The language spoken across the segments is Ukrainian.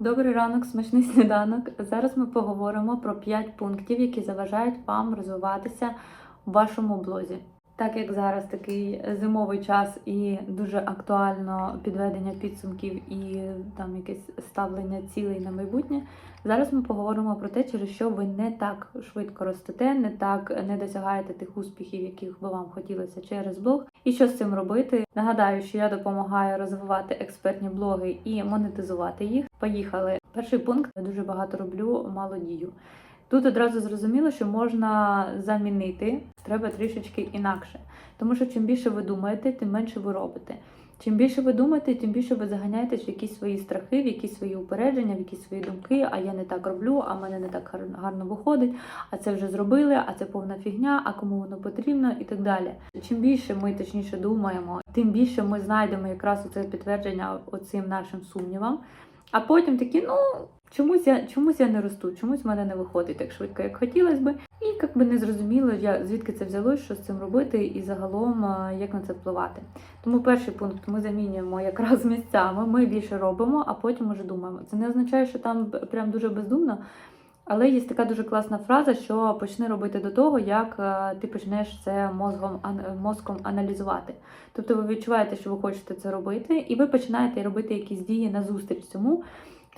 Добрий ранок, смачний сніданок. Зараз ми поговоримо про 5 пунктів, які заважають вам розвиватися в вашому блозі. Так як зараз такий зимовий час і дуже актуально підведення підсумків і там якесь ставлення цілей на майбутнє. Зараз ми поговоримо про те, через що ви не так швидко ростете, не так не досягаєте тих успіхів, яких би вам хотілося через блог, і що з цим робити. Нагадаю, що я допомагаю розвивати експертні блоги і монетизувати їх. Поїхали. Перший пункт я дуже багато роблю, мало дію. Тут одразу зрозуміло, що можна замінити, треба трішечки інакше. Тому що чим більше ви думаєте, тим менше ви робите. Чим більше ви думаєте, тим більше ви заганяєтесь в якісь свої страхи, в якісь свої упередження, в якісь свої думки, а я не так роблю, а в мене не так гар- гарно виходить, а це вже зробили, а це повна фігня, а кому воно потрібно і так далі. Чим більше ми точніше думаємо, тим більше ми знайдемо якраз оце підтвердження оцим нашим сумнівам. А потім такі, ну чомусь я чомусь я не росту, чомусь в мене не виходить так швидко, як хотілося би. І як би не зрозуміло, я звідки це взялось, що з цим робити, і загалом як на це впливати. Тому перший пункт ми замінюємо якраз місцями. Ми більше робимо, а потім уже думаємо. Це не означає, що там прям дуже бездумно. Але є така дуже класна фраза, що почни робити до того, як ти почнеш це мозгом мозком аналізувати. Тобто ви відчуваєте, що ви хочете це робити, і ви починаєте робити якісь дії назустріч цьому.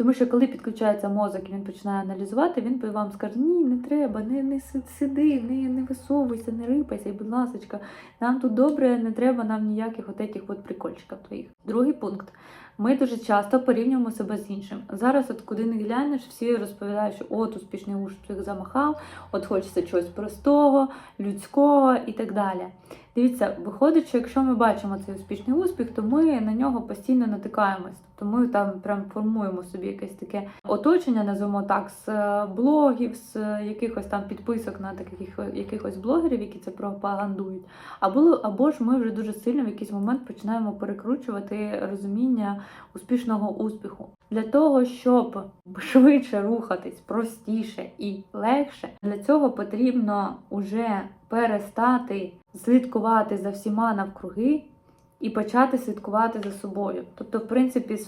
Тому що коли підключається мозок і він починає аналізувати, він вам скаже: ні, не треба, не, не сиди, не, не висовуйся, не рипайся, і, будь ласка, нам тут добре, не треба нам ніяких от этих от прикольчиків твоїх. Другий пункт. Ми дуже часто порівнюємо себе з іншим. Зараз, от куди не глянеш, всі розповідають, що от успішний успіх замахав, от хочеться чогось простого, людського і так далі. Дивіться, виходить, що якщо ми бачимо цей успішний успіх, то ми на нього постійно натикаємось. Тобто ми там прям формуємо собі якесь таке оточення, називаємо так, з е, блогів, з е, якихось там підписок на таких якихось блогерів, які це пропагандують. Або, або ж ми вже дуже сильно в якийсь момент починаємо перекручувати розуміння успішного успіху. Для того, щоб швидше рухатись, простіше і легше, для цього потрібно уже перестати слідкувати за всіма навкруги і почати слідкувати за собою. Тобто, в принципі,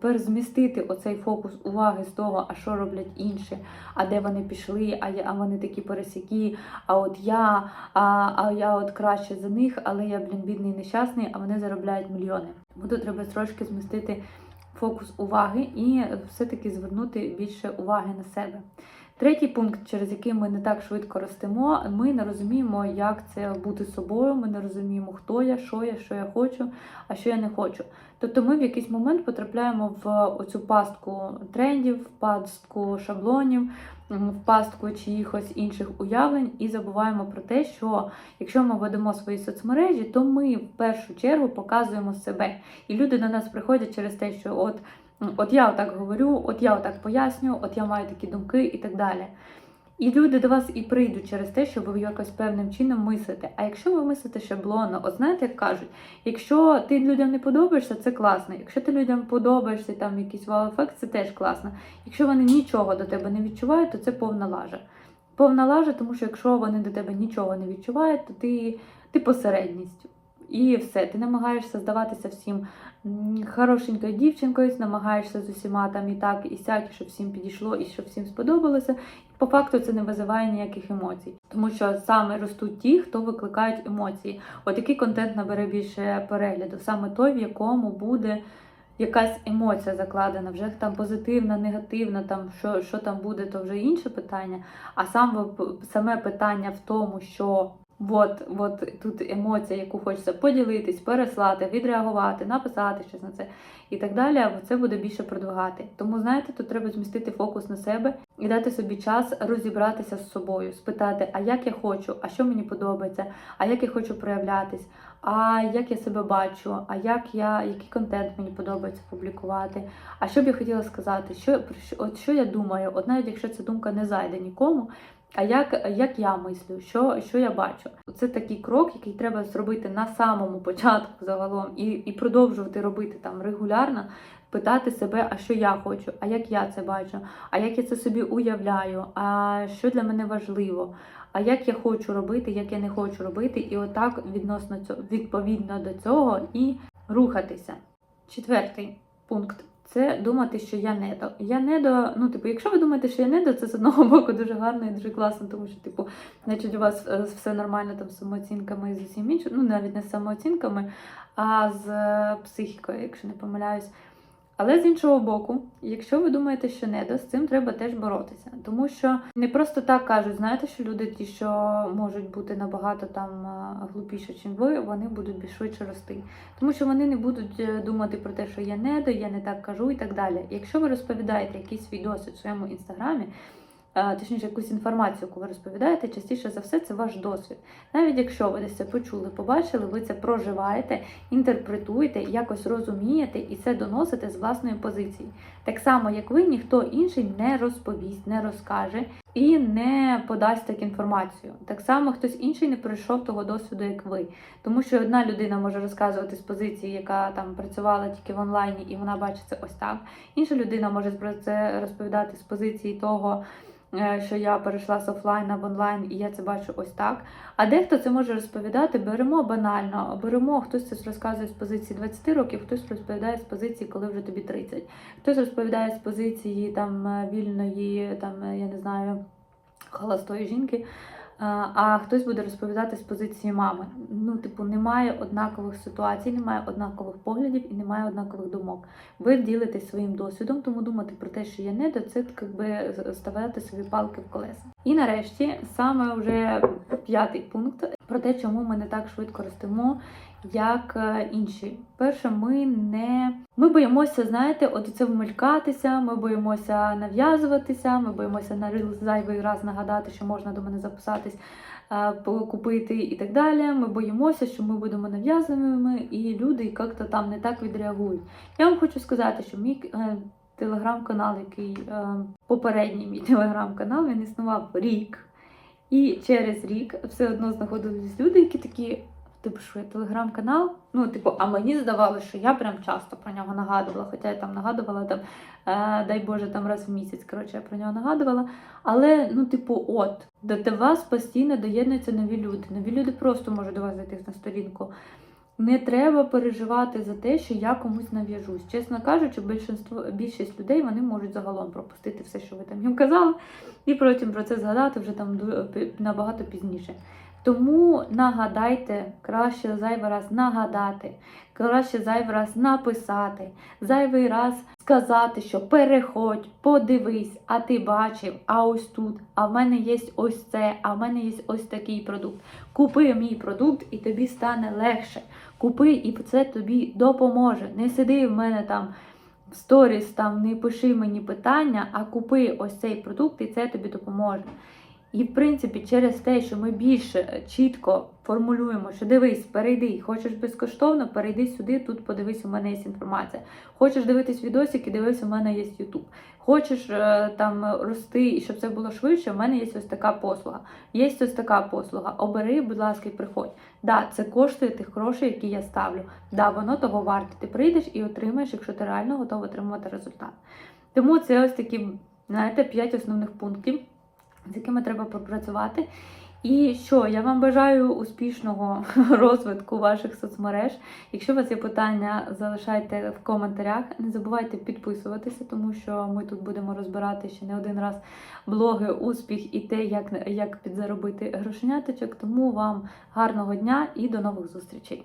перезмістити оцей фокус уваги з того, а що роблять інші, а де вони пішли, а, я, а вони такі пересякі, а от я, а, а я от краще за них, але я, блін, бідний нещасний, а вони заробляють мільйони. Тому треба трошки змістити фокус уваги і все-таки звернути більше уваги на себе. Третій пункт, через який ми не так швидко ростемо, ми не розуміємо, як це бути собою. Ми не розуміємо, хто я, що я, що я хочу, а що я не хочу. Тобто ми в якийсь момент потрапляємо в оцю пастку трендів, в пастку шаблонів, в пастку чиїхось інших уявлень і забуваємо про те, що якщо ми ведемо свої соцмережі, то ми в першу чергу показуємо себе. І люди до нас приходять через те, що от. От я отак говорю, от я отак пояснюю, от я маю такі думки і так далі. І люди до вас і прийдуть через те, що ви якось певним чином мислите. А якщо ви мислите шаблонно, от знаєте, як кажуть, якщо ти людям не подобаєшся, це класно. Якщо ти людям подобаєшся, там якийсь вау-ефект, це теж класно. Якщо вони нічого до тебе не відчувають, то це повна лажа. Повна лажа, тому що якщо вони до тебе нічого не відчувають, то ти, ти посередність. І все, ти намагаєшся здаватися всім хорошенькою дівчинкою, намагаєшся з усіма там і так, і сяк, щоб всім підійшло і щоб всім сподобалося. По факту це не визиває ніяких емоцій, тому що саме ростуть ті, хто викликають емоції. От який контент набере більше перегляду, саме той, в якому буде якась емоція закладена, вже там позитивна, негативна, там що, що там буде, то вже інше питання. А сам саме питання в тому, що от, от тут емоція, яку хочеться поділитись, переслати, відреагувати, написати щось на це і так далі, це буде більше продвигати. Тому знаєте, тут треба змістити фокус на себе і дати собі час розібратися з собою, спитати, а як я хочу, а що мені подобається, а як я хочу проявлятись, а як я себе бачу, а як я, який контент мені подобається публікувати, а що б я хотіла сказати, що- от що я думаю, от навіть якщо ця думка не зайде нікому. А як, як я мислю, що, що я бачу? Це такий крок, який треба зробити на самому початку загалом, і, і продовжувати робити там регулярно, питати себе, а що я хочу, а як я це бачу, а як я це собі уявляю, а що для мене важливо, а як я хочу робити, як я не хочу робити, і отак відносно цього, відповідно до цього і рухатися. Четвертий пункт це думати, що я недо. Я недо, ну, типу, якщо ви думаєте, що я недо, це з одного боку дуже гарно і дуже класно, тому що, типу, значить, у вас е, все нормально там з самооцінками і з усім іншим, ну, навіть не з самооцінками, а з е, психікою, якщо не помиляюсь. Але з іншого боку, якщо ви думаєте, що недо, з цим треба теж боротися. Тому що не просто так кажуть, знаєте, що люди, ті, що можуть бути набагато там е, глупіше, ніж ви, вони будуть більш швидше рости. Тому що вони не будуть е, думати про те, що я недо, я не так кажу і так далі. Якщо ви розповідаєте якийсь свій досвід в своєму інстаграмі, точніше, якусь інформацію, яку ви розповідаєте, частіше за все це ваш досвід. Навіть якщо ви десь це почули, побачили, ви це проживаєте, інтерпретуєте, якось розумієте і це доносите з власної позиції. Так само, як ви, ніхто інший не розповість, не розкаже і не подасть так інформацію. Так само хтось інший не пройшов того досвіду, як ви. Тому що одна людина може розказувати з позиції, яка там працювала тільки в онлайні, і вона бачить це ось так. Інша людина може про це розповідати з позиції того. Е, Що я перейшла з офлайна в онлайн, і я це бачу ось так. А дехто це може розповідати, беремо банально, беремо, хтось це розказує з позиції 20 років, хтось розповідає з позиції, коли вже тобі 30. Хтось розповідає з позиції там е, вільної, там е, я не знаю, холостої жінки. А а хтось буде розповідати з позиції мами. Ну, типу, немає однакових ситуацій, немає однакових поглядів і немає однакових думок. Ви ділитесь своїм досвідом, тому думати про те, що я не до це якби ставити собі палки в колеса. І нарешті саме вже п'ятий пункт про те, чому ми не так швидко ростемо, як е, інші. Перше, ми не ми боїмося, знаєте, от це вмелькатися, ми боїмося нав'язуватися, ми боїмося на зайвий раз нагадати, що можна до мене записатись, е, купити і так далі. Ми боїмося, що ми будемо нав'язаними, і люди як-то там не так відреагують. Я вам хочу сказати, що мій е, телеграм-канал, який е, попередній мій телеграм-канал, він існував рік. І через рік все одно знаходились люди, які такі. Типу, що я телеграм-канал. Ну, типу, а мені здавалося, що я прям часто про нього нагадувала. Хоча я там нагадувала там, е, дай Боже, там раз в місяць. Коротше, я про нього нагадувала. Але, ну, типу, от, до, вас постійно доєднуються нові люди. Нові люди просто можуть до вас зайти на сторінку. Не треба переживати за те, що я комусь нав'яжусь. Чесно кажучи, більшинство, більшість людей вони можуть загалом пропустити все, що ви там їм казали, і потім про це згадати вже там набагато пізніше. Тому нагадайте, краще зайвий раз нагадати, краще зайвий раз написати, зайвий раз сказати, що переходь, подивись, а ти бачив, а ось тут, а в мене є ось це, а в мене є ось такий продукт. Купи мій продукт, і тобі стане легше. Купи, і це тобі допоможе. Не сиди в мене там в сторіс, там не пиши мені питання, а купи ось цей продукт, і це тобі допоможе. І, в принципі, через те, що ми більше е, чітко формулюємо, що дивись, перейди, хочеш безкоштовно, перейди сюди, тут подивись, у мене є інформація. Хочеш дивитись відосики, дивись, у мене є YouTube. Хочеш е, там рости і щоб це було швидше, у мене є ось така послуга. Є ось така послуга. Обери, будь ласка, і приходь. Да, це коштує тих грошей, які я ставлю. Да, воно того варте. Ти прийдеш і отримаєш, якщо ти реально готовий отримувати результат. Тому це ось такі, знаєте, п'ять основних пунктів з якими треба попрацювати. І що, я вам бажаю успішного розвитку ваших соцмереж. Якщо у вас є питання, залишайте в коментарях. Не забувайте підписуватися, тому що ми тут будемо розбирати ще не один раз блоги, успіх і те, як, як підзаробити грошеняточок. Тому вам гарного дня і до нових зустрічей!